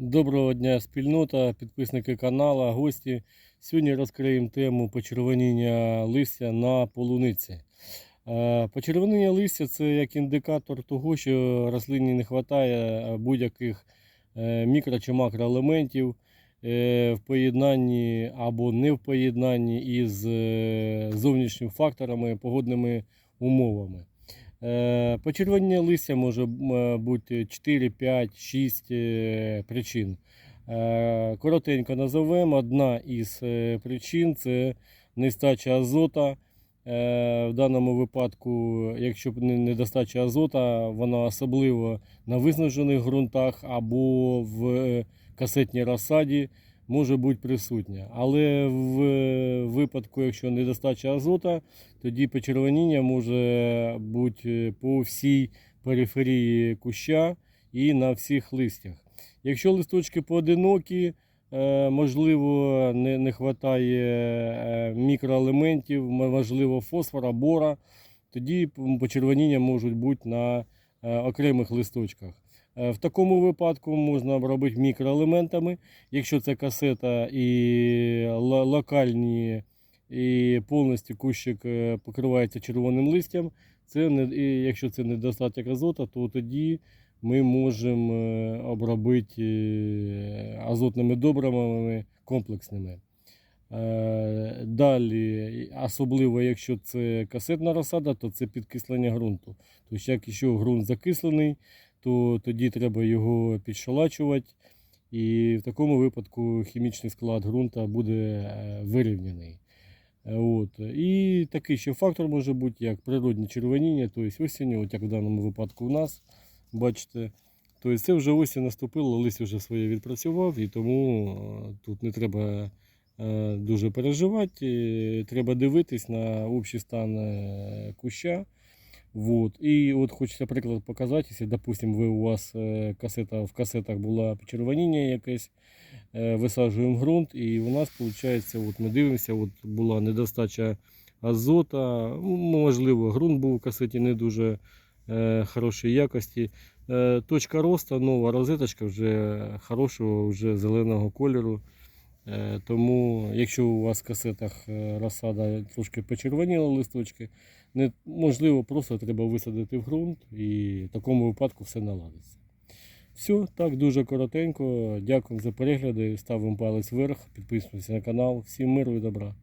Доброго дня, спільнота, підписники каналу, гості. Сьогодні розкриємо тему почервоніння листя на полуниці. Е, Почервоніння листя це як індикатор того, що рослині не вистачає будь-яких е, мікро чи макроелементів е, в поєднанні або не в поєднанні із е, зовнішніми факторами, погодними умовами. Е, Почервоніння листя може е, бути 4, 5, 6 е, причин. Е, Коротенько назовемо. Одна із причин це нестача азота. В даному випадку, якщо недостача азота, вона особливо на виснажених ґрунтах або в касетній розсаді може бути присутня. Але в е, випадку, якщо недостача азота, тоді почервоніння може бути по всій периферії куща і на всіх листях. Якщо листочки поодинокі, е, можливо, не, не вистачає е, мікроелементів, можливо, фосфора, бора, тоді почервоніння можуть бути на е, окремих листочках. Е, В такому випадку можна обробити мікроелементами, якщо це касета і локальні і повністю кущик е, покривається червоним листям. Це не, і якщо це недостаток азота, то тоді ми можемо е, обробити азотними добривами комплексними. Далі, особливо якщо це касетна розсада, то це підкислення ґрунту. Тобто, якщо ґрунт закислений, то тоді треба його підшалачувати. І в такому випадку хімічний склад ґрунта буде е, вирівняний. Е, От. І такий ще фактор може бути, як природне червоніння, тобто осінню, от як в даному випадку у нас, бачите. Тобто це вже осінь наступила, лист вже своє відпрацював, і тому е, тут не треба дуже переживати. Треба дивитись на общий стан куща. Вот. І от хочеться приклад показати, якщо, допустим, ви у вас е, касета, в касетах була почервоніння якесь, е, висаджуємо ґрунт, і у нас виходить, от ми дивимося, от була недостача азота, ну, можливо, ґрунт був в касеті не дуже е, хорошої якості. Е, точка росту, нова розеточка вже хорошого, вже зеленого кольору. Е, Тому, якщо у вас в касетах е, розсада трошки почервоніла листочки, не, можливо, просто треба висадити в ґрунт і в такому випадку все наладиться. Все, так, дуже коротенько. Дякую за перегляди. Ставимо палець вверх, підписуємося на канал. Всім миру і добра.